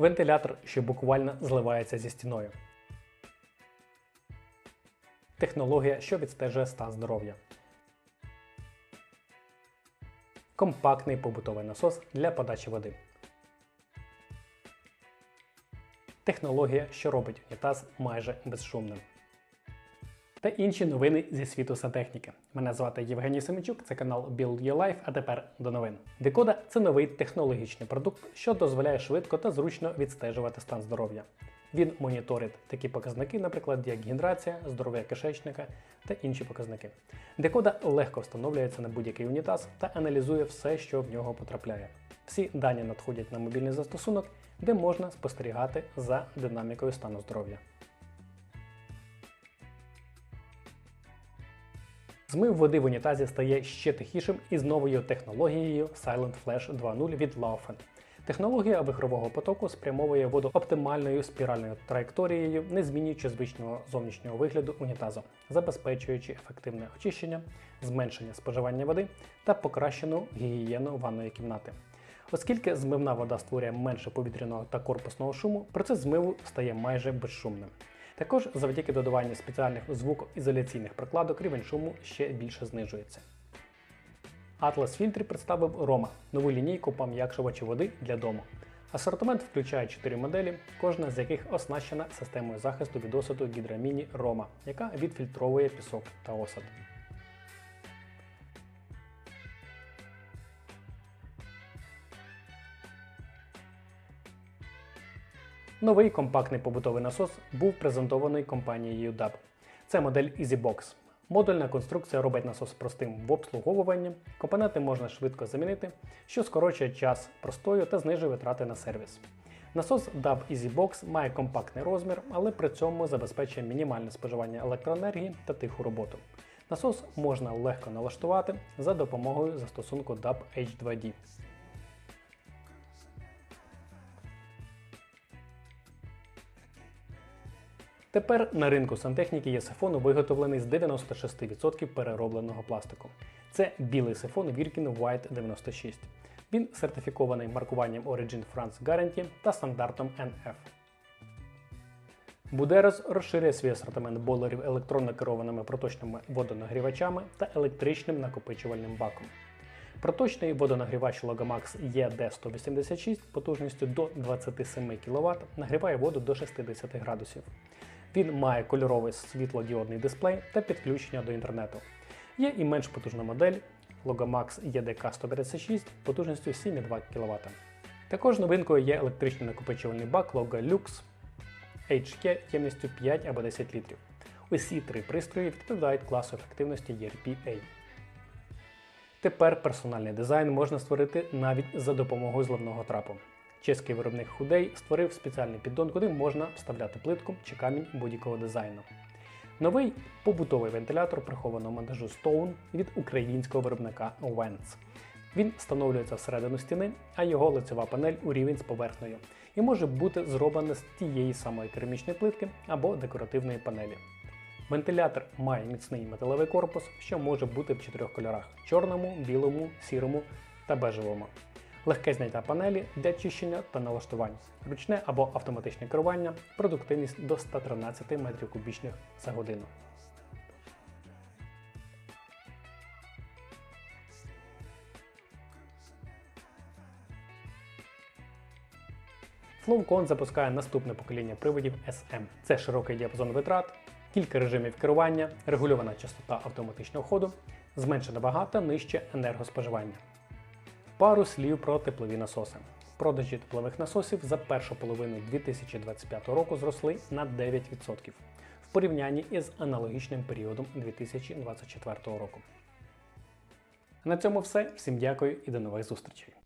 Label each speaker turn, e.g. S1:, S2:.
S1: Вентилятор, що буквально зливається зі стіною. Технологія, що відстежує стан здоров'я. Компактний побутовий насос для подачі води. Технологія, що робить унітаз майже безшумним. Та інші новини зі світу сантехніки. Мене звати Євгеній Семичук, це канал Build Your Life, а тепер до новин. Декода це новий технологічний продукт, що дозволяє швидко та зручно відстежувати стан здоров'я. Він моніторить такі показники, наприклад, як гідрація, здоров'я кишечника та інші показники. Декода легко встановлюється на будь-який унітаз та аналізує все, що в нього потрапляє. Всі дані надходять на мобільний застосунок, де можна спостерігати за динамікою стану здоров'я. Змив води в унітазі стає ще тихішим із новою технологією Silent Flash 2.0 від Laufen. Технологія вихрового потоку спрямовує воду оптимальною спіральною траєкторією, не змінюючи звичного зовнішнього вигляду унітазу, забезпечуючи ефективне очищення, зменшення споживання води та покращену гігієну ванної кімнати. Оскільки змивна вода створює менше повітряного та корпусного шуму, процес змиву стає майже безшумним. Також завдяки додаванню спеціальних звукоізоляційних прокладок рівень шуму ще більше знижується. Atlas Filtri представив Roma – нову лінійку пом'якшувачів води для дому. Асортимент включає 4 моделі, кожна з яких оснащена системою захисту від осаду Гідраміні Roma, яка відфільтровує пісок та осад. Новий компактний побутовий насос був презентований компанією DAB. Це модель EasyBox. Модульна конструкція робить насос простим в обслуговуванні, компоненти можна швидко замінити, що скорочує час простою та знижує витрати на сервіс. Насос DAB EasyBox має компактний розмір, але при цьому забезпечує мінімальне споживання електроенергії та тиху роботу. Насос можна легко налаштувати за допомогою застосунку DAB H2D. Тепер на ринку сантехніки є сифон, виготовлений з 96% переробленого пластику. Це білий сифон Virkin White 96. Він сертифікований маркуванням Origin France Guarantee та стандартом NF. Buderos розширює свій асортимент бойлерів електронно керованими проточними водонагрівачами та електричним накопичувальним баком. Проточний водонагрівач Logomax ED186 потужністю до 27 кВт нагріває воду до 60 градусів. Він має кольоровий світлодіодний дисплей та підключення до інтернету. Є і менш потужна модель Logomax EDK156 потужністю 7,2 кВт. Також новинкою є електричний накопичувальний бак Logo Lux HK ємністю 5 або 10 літрів. Усі три пристрої відповідають класу ефективності ERP-A. Тепер персональний дизайн можна створити навіть за допомогою зливного трапу. Чеський виробник худей створив спеціальний піддон, куди можна вставляти плитку чи камінь будь-якого дизайну. Новий побутовий вентилятор прихованого монтажу Stone від українського виробника Wentz. Він встановлюється всередину стіни, а його лицева панель у рівень з поверхнею і може бути зроблена з тієї самої керамічної плитки або декоративної панелі. Вентилятор має міцний металевий корпус, що може бути в чотирьох кольорах: чорному, білому, сірому та бежевому. Легке зняття панелі для чищення та налаштувань, ручне або автоматичне керування, продуктивність до 113 метрів кубічних за годину. Flowcon запускає наступне покоління приводів SM. Це широкий діапазон витрат, кілька режимів керування, регульована частота автоматичного ходу, зменшена вага та нижче енергоспоживання. Пару слів про теплові насоси. Продажі теплових насосів за першу половину 2025 року зросли на 9% в порівнянні із аналогічним періодом 2024 року. На цьому все. Всім дякую і до нових зустрічей!